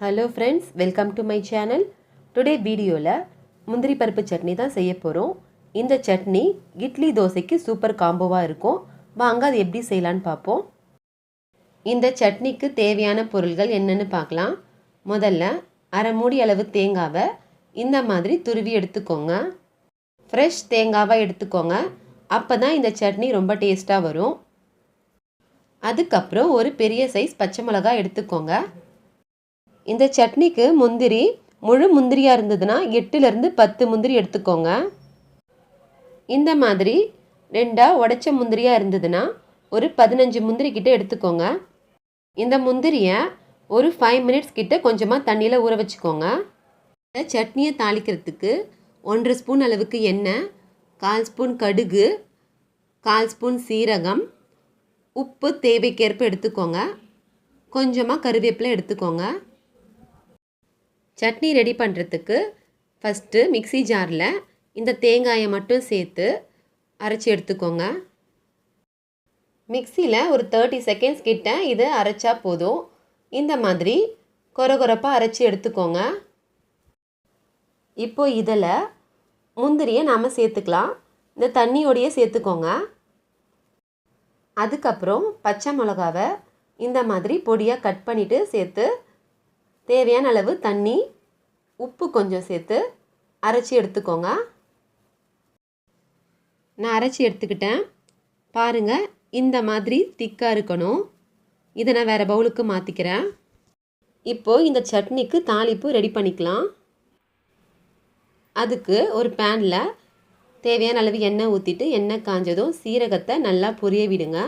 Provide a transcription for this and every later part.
Hello friends welcome to my channel today வீடியோவில் முந்திரி பருப்பு சட்னி தான் செய்ய போகிறோம் இந்த சட்னி இட்லி தோசைக்கு சூப்பர் காம்போவாக இருக்கும். வாங்க அது எப்படி செய்யலான்னு பார்ப்போம். இந்த சட்னிக்கு தேவையான பொருள்கள் என்னென்னு பார்க்கலாம். முதல்ல அரை மூடி அளவு தேங்காவை இந்த மாதிரி துருவி எடுத்துக்கோங்க. ஃப்ரெஷ் தேங்காவை எடுத்துக்கோங்க. அப்போ தான் இந்த சட்னி ரொம்ப டேஸ்ட்டாக வரும். அதுக்கப்புறம் ஒரு பெரிய சைஸ் பச்சை மிளகாய் எடுத்துக்கோங்க. இந்த சட்னிக்கு முந்திரி முழு முந்திரியாக இருந்ததுன்னா எட்டுலேருந்து பத்து முந்திரி எடுத்துக்கோங்க. இந்த மாதிரி ரெண்டாக உடைச்ச முந்திரியாக இருந்ததுன்னா ஒரு பதினஞ்சு முந்திரி கிட்டே எடுத்துக்கோங்க. இந்த முந்திரியை ஒரு ஃபைவ் மினிட்ஸ் கிட்டே கொஞ்சமாக தண்ணியில் ஊற வச்சுக்கோங்க. இந்த சட்னியை தாளிக்கிறதுக்கு ஒன்றரை ஸ்பூன் அளவுக்கு எண்ணெய் கால் ஸ்பூன் கடுகு கால் ஸ்பூன் சீரகம் உப்பு தேவைக்கேற்ப எடுத்துக்கோங்க. கொஞ்சமாக கருவேப்பிலை எடுத்துக்கோங்க. சட்னி ரெடி பண்ணுறதுக்கு ஃபஸ்ட்டு மிக்ஸி ஜாரில் இந்த தேங்காயை மட்டும் சேர்த்து அரைச்சி எடுத்துக்கோங்க. மிக்சியில் ஒரு தேர்ட்டி செகண்ட்ஸ் கிட்ட இது அரைச்சா போதும். இந்த மாதிரி கொரகொரப்பாக அரைச்சி எடுத்துக்கோங்க. இப்போ இதில் முந்திரியை நாம் சேர்த்துக்கலாம். இந்த தண்ணியோடையே சேர்த்துக்கோங்க. அதுக்கப்புறம் பச்சை மிளகாவை இந்த மாதிரி பொடியாக கட் பண்ணிவிட்டு சேர்த்து தேவையான அளவு தண்ணி உப்பு கொஞ்சம் சேர்த்து அரைச்சி எடுத்துக்கோங்க. நான் அரைச்சி எடுத்துக்கிட்டேன். பாருங்கள் இந்த மாதிரி திக்காக இருக்கணும். இதை நான் வேறு பவுலுக்கு மாற்றிக்கிறேன் இப்போது இந்த சட்னிக்கு தாளிப்பு ரெடி பண்ணிக்கலாம். அதுக்கு ஒரு பேனில் தேவையான அளவு எண்ணெய் ஊற்றிட்டு எண்ணெய் காஞ்சதும் சீரகத்தை நல்லா பொரிய விடுங்க.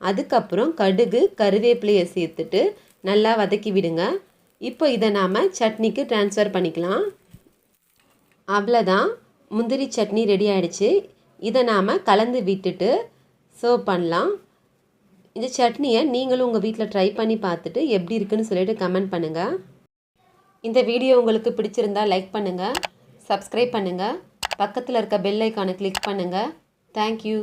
அதுக்கப்புறம் கடுகு கருவேப்பிலையை சேர்த்துட்டு நல்லா வதக்கி விடுங்க. இப்போ இதை நாம் சட்னிக்கு ட்ரான்ஸ்ஃபர் பண்ணிக்கலாம். அவ்வளோதான் முந்திரி சட்னி ரெடி ஆகிடுச்சு இதை நாம் கலந்து விட்டுட்டு சர்வ் பண்ணலாம். இந்த சட்னியை நீங்களும் உங்கள் வீட்டில் ட்ரை பண்ணி பார்த்துட்டு எப்படி இருக்குன்னு சொல்லிட்டு கமெண்ட் பண்ணுங்கள் இந்த வீடியோ உங்களுக்கு பிடிச்சிருந்தா லைக் பண்ணுங்கள் சப்ஸ்கிரைப் பண்ணுங்கள் பக்கத்தில் இருக்க பெல் ஐக்கானை கிளிக் பண்ணுங்கள் தேங்க்யூ